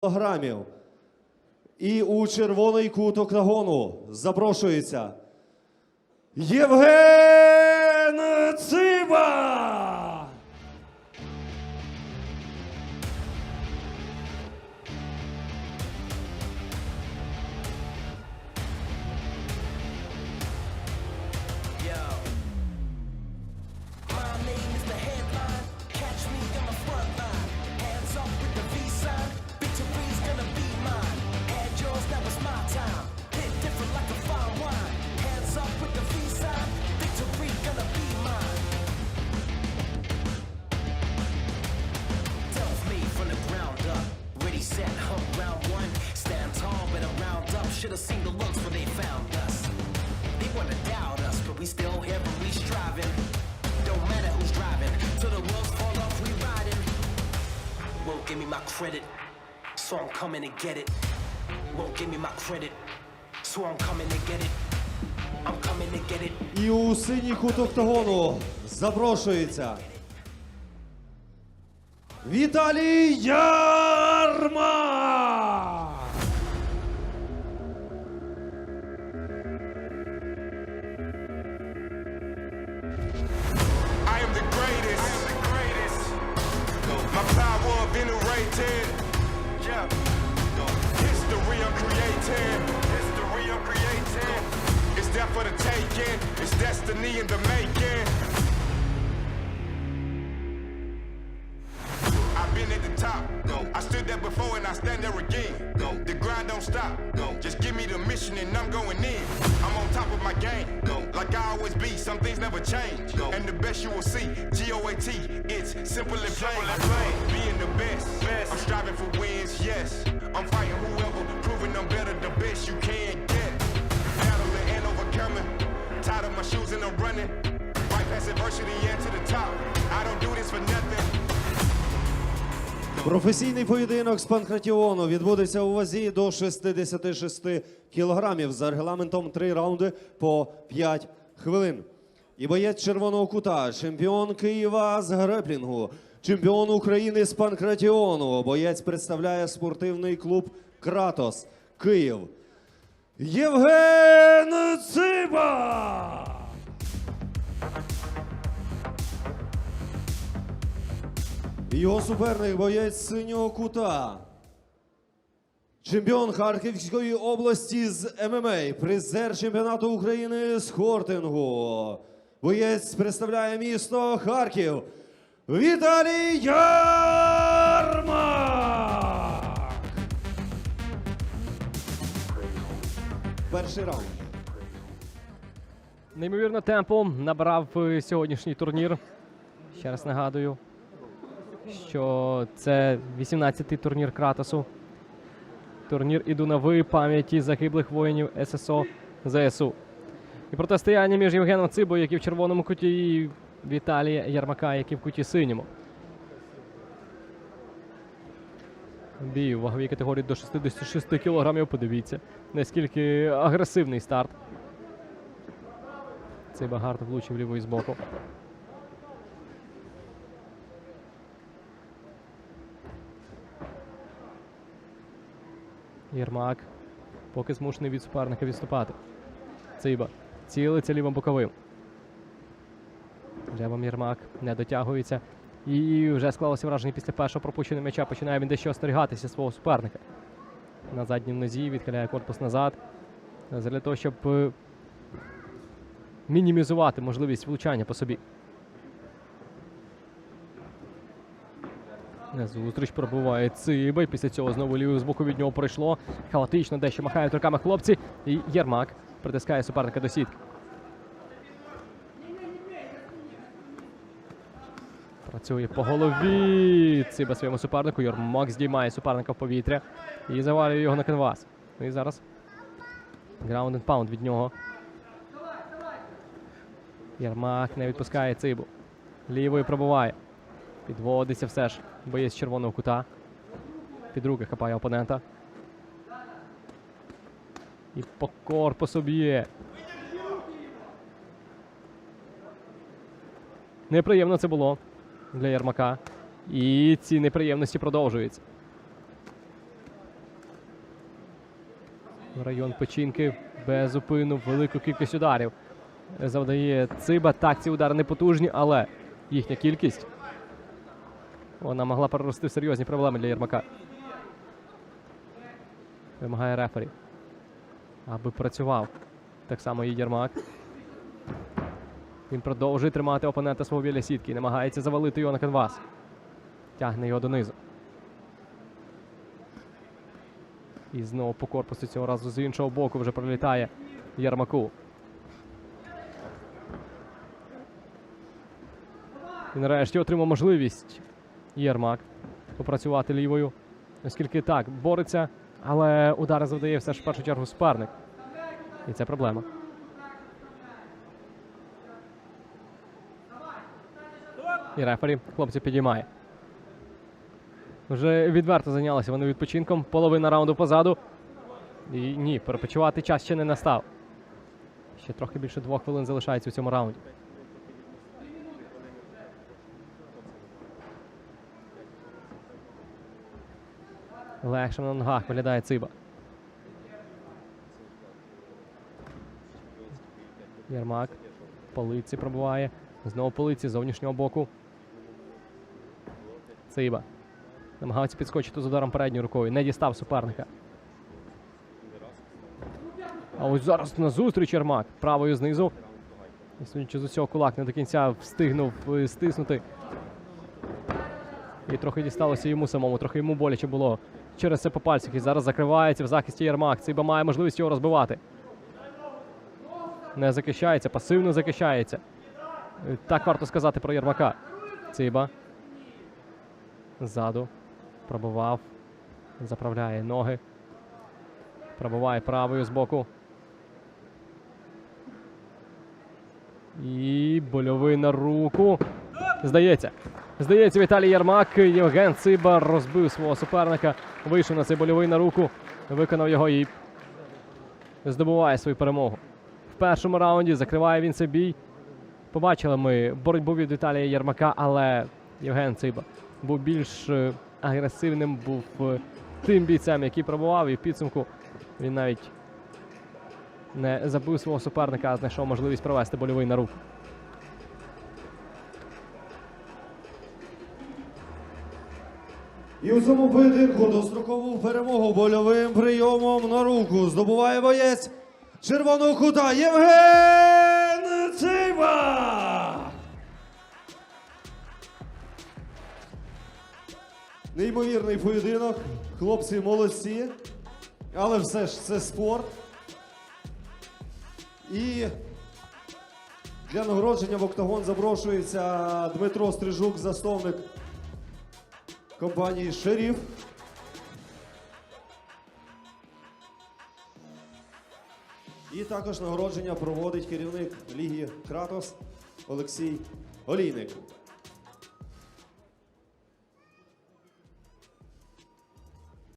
кілограмів. І у червоний куток нагону запрошується Євген Циба! Up. Should've seen the looks when they found us. They wanna doubt us, but we still here and we striving. Don't matter who's driving, till the wheels fall off, we riding. Won't give me my credit, so I'm coming to get it. Won't give me my credit, so I'm coming to get it. I'm coming to get it. І у синій кут октагону запрошується Віталій Ярма! Generated. Yeah. History I'm creating. History I'm creating. It's there for the taking. It's destiny in the making. I've been at the top. I stood there before and I stand there again. The grind don't stop. Just give me the mission and I'm going in. I'm on top of my game. Like I always be, some things never change. And the best you will see, G-O-A-T, it's simple and plain. Being the best. I'm striving for wins, yes. I'm fighting whoever, proving I'm better, the best you can get. Battling and overcoming. Tied up my shoes and I'm running. Right past adversity and to the top. I don't do this for nothing. Професійний поєдинок з панкратіону відбудеться у вазі до 66 кілограмів за регламентом 3 раунди по 5 хвилин. І боєць червоного кута, чемпіон Києва з греплінгу, чемпіон України з панкратіону. Боєць представляє спортивний клуб Кратос Київ. Євген Циба! Його суперник боєць синього кута. Чемпіон Харківської області з ММА, призер чемпіонату України з хортингу. Боєць представляє місто Харків. Віталій Ярмак! Перший раунд. Неймовірно темпу набрав е, сьогоднішній турнір. Ще раз нагадую, що це 18-й турнір Кратосу. Турнір іду на пам'яті загиблих воїнів ССО ЗСУ. І протистояння між Євгеном Цибою, який в червоному куті, і Віталія Ярмака, який в куті синьому. Бій у ваговій категорії до 66 кілограмів. Подивіться, наскільки агресивний старт. Цей багард влучив лівою з Єрмак поки змушений від суперника відступати. Циба цілиться лівим боковим. Джебом Єрмак не дотягується. І вже склалося враження після першого пропущеного м'яча. Починає він дещо остерігатися свого суперника. На задній нозі відхиляє корпус назад. Для того, щоб е, мінімізувати можливість влучання по собі. Зустріч пробиває Циба, і після цього знову лівою з боку від нього пройшло. Хаотично дещо махають руками хлопці. І Єрмак притискає суперника до сітки. Працює по голові. Циба своєму супернику. Єрмак здіймає суперника в повітря і завалює його на канвас. Ну і зараз граунд and паунд від нього. Єрмак не відпускає цибу. Лівою пробуває. Підводиться все ж. Боєць червоного кута. Під руки хапає опонента. І по корпусу б'є. Неприємно це було для Єрмака. І ці неприємності продовжуються. Район печінки без зупину, велику кількість ударів. Завдає Циба. Так, ці удари не потужні, але їхня кількість вона могла перерости в серйозні проблеми для Єрмака. Вимагає рефері. Аби працював. Так само і Єрмак. Він продовжує тримати опонента свого біля сітки. Намагається завалити його на канвас. Тягне його донизу. І знову по корпусу цього разу з іншого боку вже пролітає Єрмаку. І нарешті отримав можливість Єрмак попрацювати лівою. Оскільки так, бореться, але удари завдає все ж в першу чергу суперник. І це проблема. І рефері хлопці підіймає. Вже відверто зайнялися вони відпочинком. Половина раунду позаду. І ні, перепочивати час ще не настав. Ще трохи більше двох хвилин залишається у цьому раунді. Легше на ногах виглядає Циба. Єрмак. Полиці пробуває. Знову полиці з зовнішнього боку. Циба. Намагається підскочити з ударом передньою рукою. Не дістав суперника. А ось зараз на зустріч Єрмак. Правою знизу. І судячи з усього кулак не до кінця встигнув е, стиснути. І трохи дісталося йому самому, трохи йому боляче було через це по пальцях. І зараз закривається в захисті Єрмак. Циба має можливість його розбивати. Не захищається, пасивно захищається. Е, Так варто сказати про Єрмака. Циба. Ззаду. Пробував. Заправляє ноги. Пробуває правою з боку. І больовий на руку. Здається. Здається, Віталій Єрмак. Євген Циба розбив свого суперника. Вийшов на цей больовий на руку. Виконав його і здобуває свою перемогу. В першому раунді закриває він цей бій. Побачили ми боротьбу від Віталія Єрмака, але Євген Циба був більш е, агресивним, був е, тим бійцем, який пробував, і в підсумку він навіть не забив свого суперника, а знайшов можливість провести больовий на руку. І у цьому поєдинку дострокову перемогу больовим прийомом на руку здобуває боєць червоного кута Євген Циба! Неймовірний поєдинок. Хлопці молодці. Але все ж це спорт. І для нагородження в октагон запрошується Дмитро Стрижук, засновник компанії Шеріф. І також нагородження проводить керівник Ліги Кратос Олексій Олійник.